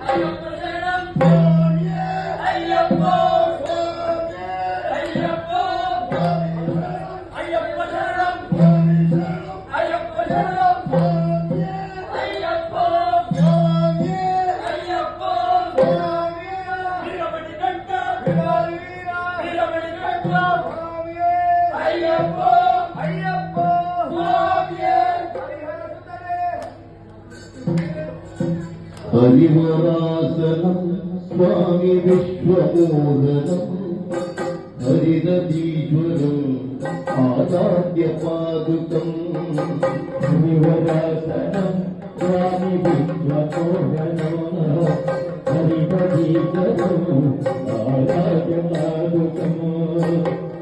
I don't know. విశ్వమోదనం హరిదీశ్వరం Acharya పాదుకం Harivarasanam Swamy విశ్వమోహనం హరిపదీకరం ఆరాధ్యమాదుకం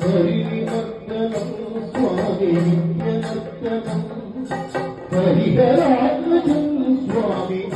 హరినిమత్తనం Swamy నిత్యనర్తనం హరిహరాత్మజం Swamy దేవమాశ్రయే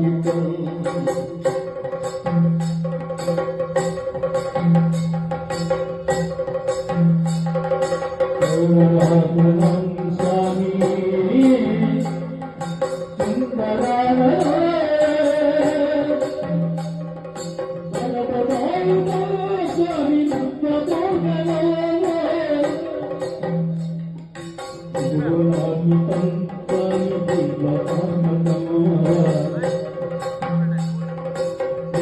Thank you.